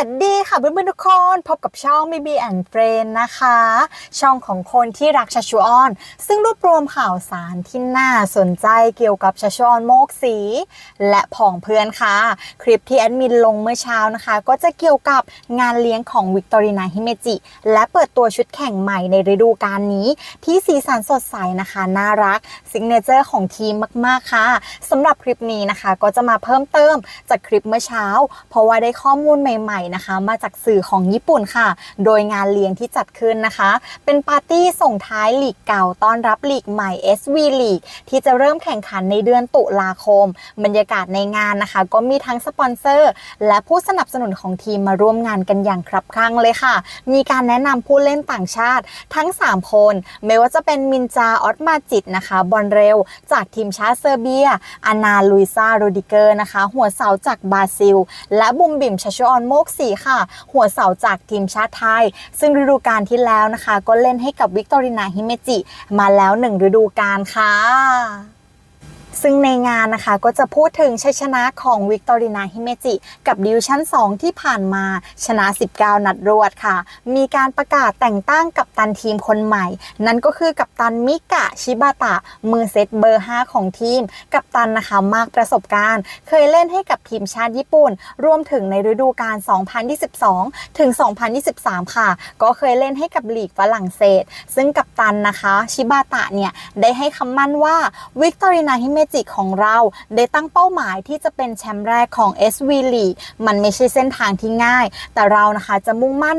วัสดีค่ะเพื่อนๆทุกคนพบกับช่อง b b and Friend นะคะ ช่องของคนที่รักชัชวอน ซึ่งรวบรวมข่าวสารที่น่าสนใจเกี่ยวกับชัชวอนโมกสี และผองเพื่อนค่ะ คลิปที่แอดมินลงเมื่อเช้านะคะ ก็จะเกี่ยวกับงานเลี้ยงของวิกตอรีนาฮิเมจิ และเปิดตัวชุดแข่งใหม่ในฤดูกาลนี้ ที่สีสันสดใสนะคะ น่ารักซิกเนเจอร์ของทีมมากๆค่ะสำหรับคลิปนี้นะคะ ก็จะมาเพิ่มเติมจากคลิปเมื่อเช้า เพราะว่าได้ข้อมูลใหม่ๆนะคะ มาจากสื่อของญี่ปุ่นค่ะ โดยงานเลี้ยงที่จัดขึ้นนะคะ เป็นปาร์ตี้ส่งท้ายลีกเก่าต้อนรับลีกใหม่ SV League ที่จะเริ่มแข่งขันในเดือนตุลาคม บรรยากาศในงานนะคะ ก็มีทั้งสปอนเซอร์ และผู้สนับสนุนของทีมมาร่วมงานกันอย่างครับครั่งเลยค่ะ มีการแนะนำผู้เล่นต่างชาติทั้ง 3 คน ไม่ว่าจะเป็นมินจาออตมาจิตนะคะบอลเร็ว จากทีมชาติเซอร์เบีย อานาลุยซาโรดิเกอร์นะคะ หัวเสาจากบราซิล และบุมบิมชัชออนโมกสีค่ะ หัวเสาจากทีมชาติไทย ซึ่งฤดูกาลที่แล้วนะคะ ก็เล่นให้กับวิกตอรินาฮิเมจิ มาแล้วหนึ่งฤดูกาลค่ะ ซึ่งในงานนะคะก็จะพูดถึงชัยชนะของวิกตอรีนาฮิเมจิ กับดิวชั่น 2 ที่ผ่านมาชนะ 19 นัดรวดค่ะ มีการประกาศแต่งตั้งกับตันทีมคนใหม่ นั่นก็คือกับตันมิกะชิบาตะ มือเซตเบอร์ 5 ของทีม กับตันนะคะมากประสบการณ์ เคยเล่นให้กับทีมชาติญี่ปุ่น รวมถึงในฤดูกาล 2022 ถึง 2023 ค่ะ ก็เคยเล่นให้กับลีกฝรั่งเศส ซึ่งกับตันนะคะชิบาตะเนี่ยได้ให้คำมั่นว่าวิกตอรีนาฮิเมจิของเราได้ตั้งเป้าหมายที่จะเป็นแชมป์แรกของ SV League มันไม่ใช่เส้นทางที่ง่าย แต่เรานะคะจะมุ่งมั่น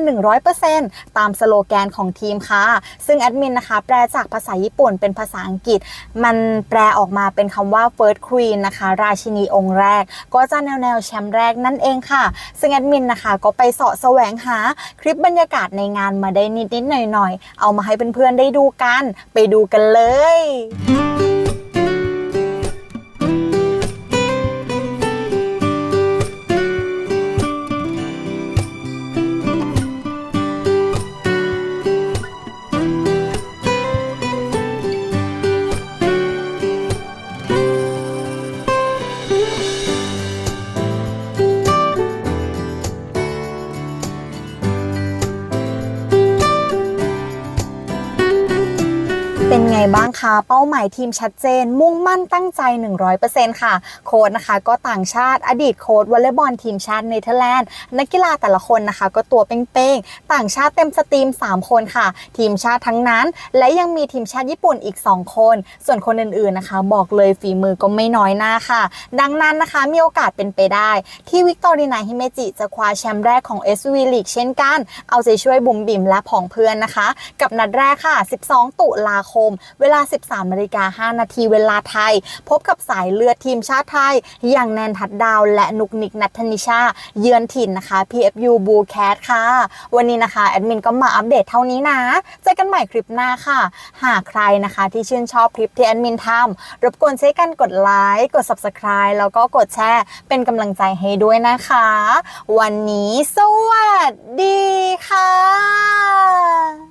100%ตามสโลแกนของทีมค่ะ ซึ่งแอดมินนะคะแปลจากภาษาญี่ปุ่นเป็นภาษาอังกฤษ มันแปลออกมาเป็นคำว่า First Queen นะคะ ราชินีองค์แรก ก็จะแนวแนวแชมป์แรกนั่นเองค่ะ ซึ่งแอดมินนะคะก็ไปเสาะแสวงหาคลิปบรรยากาศในงานมาได้นิดๆหน่อยๆเอามาให้เพื่อนๆได้ดูกัน ไปดูกันเลย ไงบ้างคะเป้าหมายทีมชัดเจน มุ่งมั่นตั้งใจ 100%ค่ะ โค้ดนะคะ ก็ต่างชาติอดีตโค้ดวอลเลย์บอลทีมชาติเนเธอร์แลนด์นักกีฬาแต่ละคนนะคะ ก็ตัวเป้งๆ ต่างชาติเต็มสตรีม 3 คนค่ะ ทีมชาติทั้งนั้น และยังมีทีมชาติญี่ปุ่นอีก 2 คน ส่วนคนอื่นๆนะคะ บอกเลยฝีมือก็ไม่น้อยหน้าค่ะ ดังนั้นนะคะมีโอกาสเป็นไปได้ ที่วิกตอรีนาฮิเมจิจะคว้าแชมป์แรกของ SV League เช่นกัน เอาใจช่วยบุ๋มบิ๋มและผองเพื่อนนะคะ กับนัดแรกค่ะ 12 ตุลาคมเวลา 13นาฬิกา5นาทีเวลาไทย พบกับสายเลือดทีมชาติไทย อย่างแนนทัดดาว และนุกนิกนัทนิชา เยือนถิ่นนะคะ PFU b u l l Cat ค่ะ วันนี้นะคะ แอดมินก็มาอัปเดตเท่านี้นะ เจอกันใหม่คลิปหน้าค่ะ หากใครนะคะที่ชื่นชอบคลิปที่แอดมินทำรบกวนช่วยกันกดไลค์กด Subscribe แล้วก็กดแชร์ เป็นกำลังใจให้ด้วยนะคะ วันนี้สวัสดีค่ะ